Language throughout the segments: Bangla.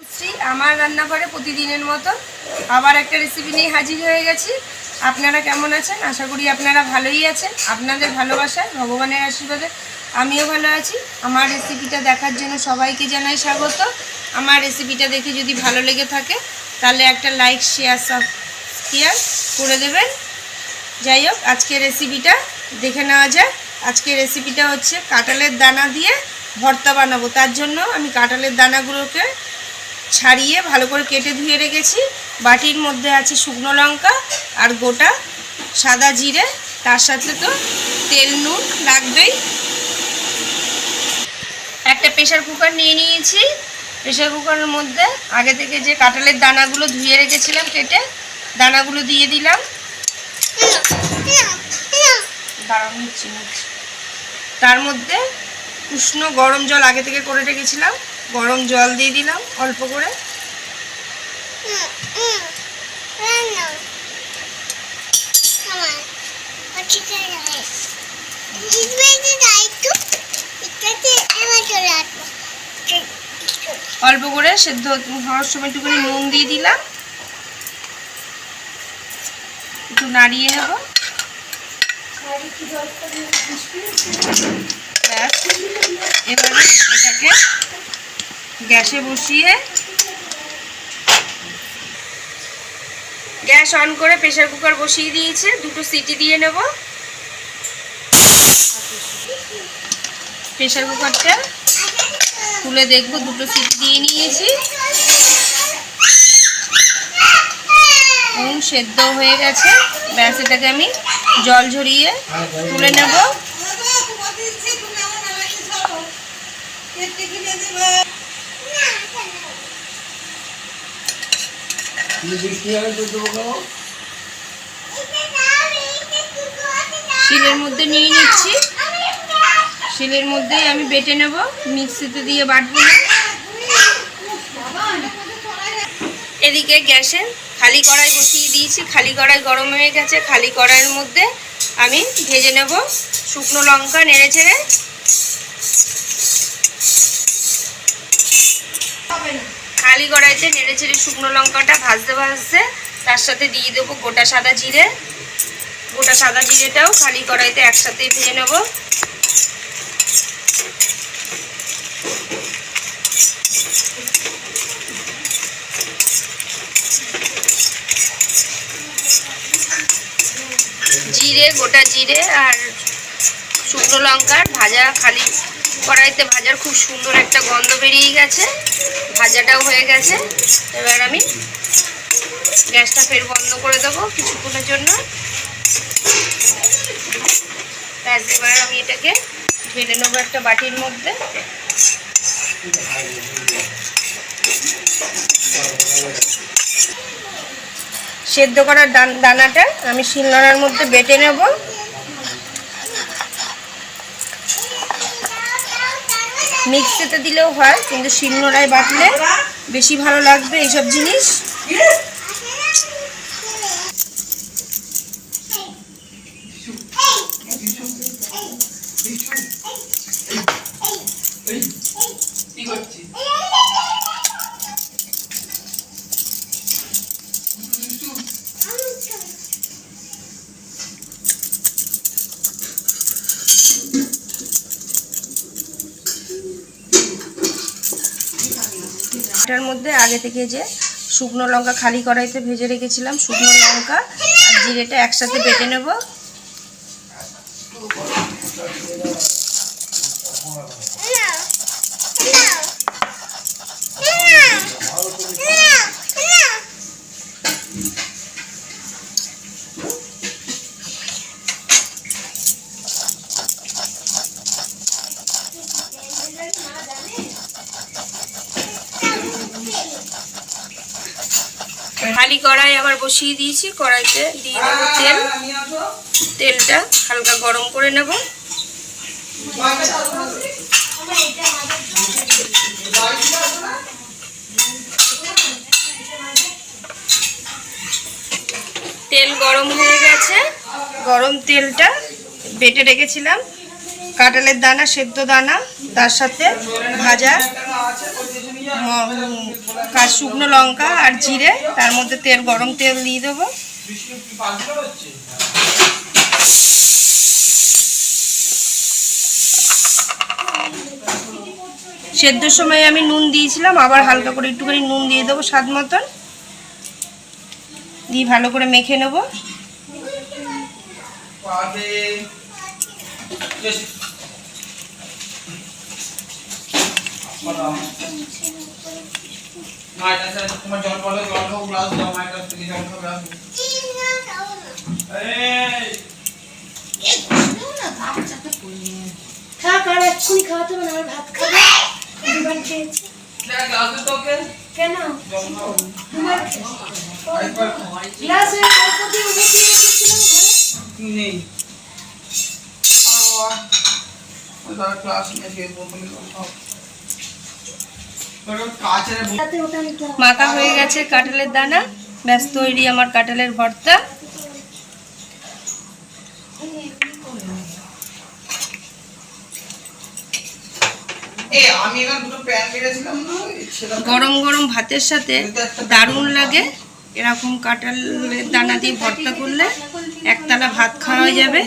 শ্রী আমার রান্নাঘরে প্রতিদিনের মতো। আবার একটা রেসিপি নিয়ে হাজির হয়ে গেছি। আপনারা কেমন আছেন? আশা করি আপনারা ভালোই আছেন। আপনাদের ভালোবাসায়, ভগবানের আশীর্বাদে আমিও ভালো আছি। আমার রেসিপিটা দেখার জন্য সবাইকে জানাই স্বাগত। আমার রেসিপিটা দেখে যদি ভালো লেগে থাকে, তাহলে একটা লাইক শেয়ার সাবস্ক্রাইব করে দেবেন। যাই হোক, আজকে রেসিপিটা দেখে নেওয়া যাক। আজকে রেসিপিটা হচ্ছে কাঁঠালের দানা দিয়ে ভর্তা বানাবো। তার জন্য আমি কাঁঠালের দানাগুলোকে ছাড়িয়ে ভালো করে কেটে ধুয়ে রেখেছি। বাটির মধ্যে আছে শুকনো লঙ্কা আর গোটা সাদা জিরে। তার সাথে তো তেল, নুন লাগবেই। একটা প্রেশার কুকার নিয়ে নিয়েছি। প্রেশার কুকারের মধ্যে আগে থেকে যে কাঁঠালের দানাগুলো ধুয়ে রেখেছিলাম কেটে, দানাগুলো দিয়ে দিলাম। তার মধ্যে উষ্ণ গরম জল আগে থেকে করে রেখেছিলাম। গরম জল দিয়ে দিলাম, অল্প করে। অল্প করে সেদ্ধ হওয়ার সময় একটুখানি নুন দিয়ে দিলাম। একটু নাড়িয়ে নেব। এবারে এটাকে গ্যাসে বসিয়ে গ্যাস অন করে প্রেশার কুকার বসিয়ে দিয়েছে। দুটো সিটি দিয়ে নেব। প্রেশার কুকারটা খুলে দেখব, দুটো সিটি দিয়ে নিয়েছি। নুন সেদ্ধ হয়ে গেছে। ব্যাস, এটাকে আমি জল ঝরিয়ে তুলে নেব। শিলের মধ্যে নিয়ে নিচ্ছি। শিলের মধ্যেই আমি বেটে নেব, মিক্সিতে দিয়ে বাটবো এদিকে গ্যাসে খালি কড়াই বসিয়ে দিয়েছি। খালি কড়াই গরম হয়ে গেছে। খালি কড়াইয়ের মধ্যে আমি ভেজে নেব শুকনো লঙ্কা নেড়ে ছেড়ে। খালি কড়াইতে নেড়ে ছেড়ে শুকনো লঙ্কাটা ভাজতে ভাজতে তার সাথে দিয়ে দেবো গোটা সাদা জিরে। গোটা সাদা জিরেটাও খালি কড়াইতে একসাথে ভেজে নেব। জিরে, গোটা জিরে আর শুকনো লঙ্কার ভাজা খালি কড়াইতে ভাজার খুব সুন্দর একটা গন্ধ বেরিয়ে গেছে। ভাজাটাও হয়ে গেছে। এবার আমি গ্যাসটা ফের বন্ধ করে দেবো কিছুক্ষণের জন্য। এবার আমি এটাকে ঢেলে নেব একটা বাটির মধ্যে। সেদ্ধ করার দান- দানাটা আমি শিলনোড়ার মধ্যে বেটে নেব। মিক্সিতে দিলেও হয় কিন্তু শিলনোড়ায় বাটলে বেশি ভালো লাগবে এইসব জিনিস। এটার মধ্যে আগে থেকে যে শুকনো লঙ্কা খালি কড়াইতে ভেজে রেখেছিলাম, শুকনো লঙ্কা আর জিরেটা একসাথে বেটে নেব। খালি কড়াই আবার বসিয়ে দিয়েছি কড়াইতে দিয়ে দেবো তেল। তেলটা হালকা গরম করে নেব। তেল গরম হয়ে গেছে। গরম তেলটা বেটে রেখেছিলাম। কাঁঠালের দানা সেদ্ধ দানা তার সাথে ভাজা শুকনো লঙ্কা আর জিরে, তার মধ্যে তেল, গরম তেল দিয়ে দেবো। সেদ্ধর সময় আমি নুন দিয়েছিলাম, আবার হালকা করে একটুখানি নুন দিয়ে দেবো স্বাদ মতন। দিয়ে ভালো করে মেখে নেব। তোমার জল বলো জল খাও গ্লাস দাও মায়ের থেকে জল খাও গ্লাস এই! থাক আর এক্ষুনি খাওয়াতে হবে না ভাত খাবে। দুবার খেয়েছি। গ্লাস দে ওকে কেন? দুবার গ্লাস এর অল্প দিয়ে উঠে দিয়ে নেই। আর ক্লাস নিয়ে গিয়ে নিতে হবে। মাখা হয়ে গেছে কাঁঠালের দানা। ব্যাস তৈরি আমার কাঁঠালের ভর্তা। গরম গরম ভাতের সাথে দারুণ লাগে। এরকম কাঁঠালের দানা দিয়ে ভর্তা করলে একতলা ভাত খাওয়া হয়ে যাবে।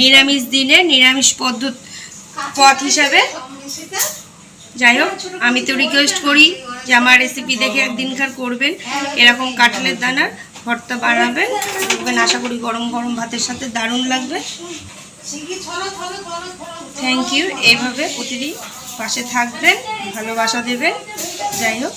নিরামিষ দিনে নিরামিষ পদ্ধত পথ হিসাবে। যাই হোক, আমি তো রিকোয়েস্ট করি যে আমার রেসিপি দেখে একদিনকার করবেন। এরকম কাঁঠালের দানা, ভর্তা বাড়াবেন দেখবেন আশা করি গরম গরম ভাতের সাথে দারুণ লাগবে। থ্যাংক ইউ এইভাবে প্রতিদিন পাশে থাকবেন, ভালোবাসা দেবেন। যাই হোক।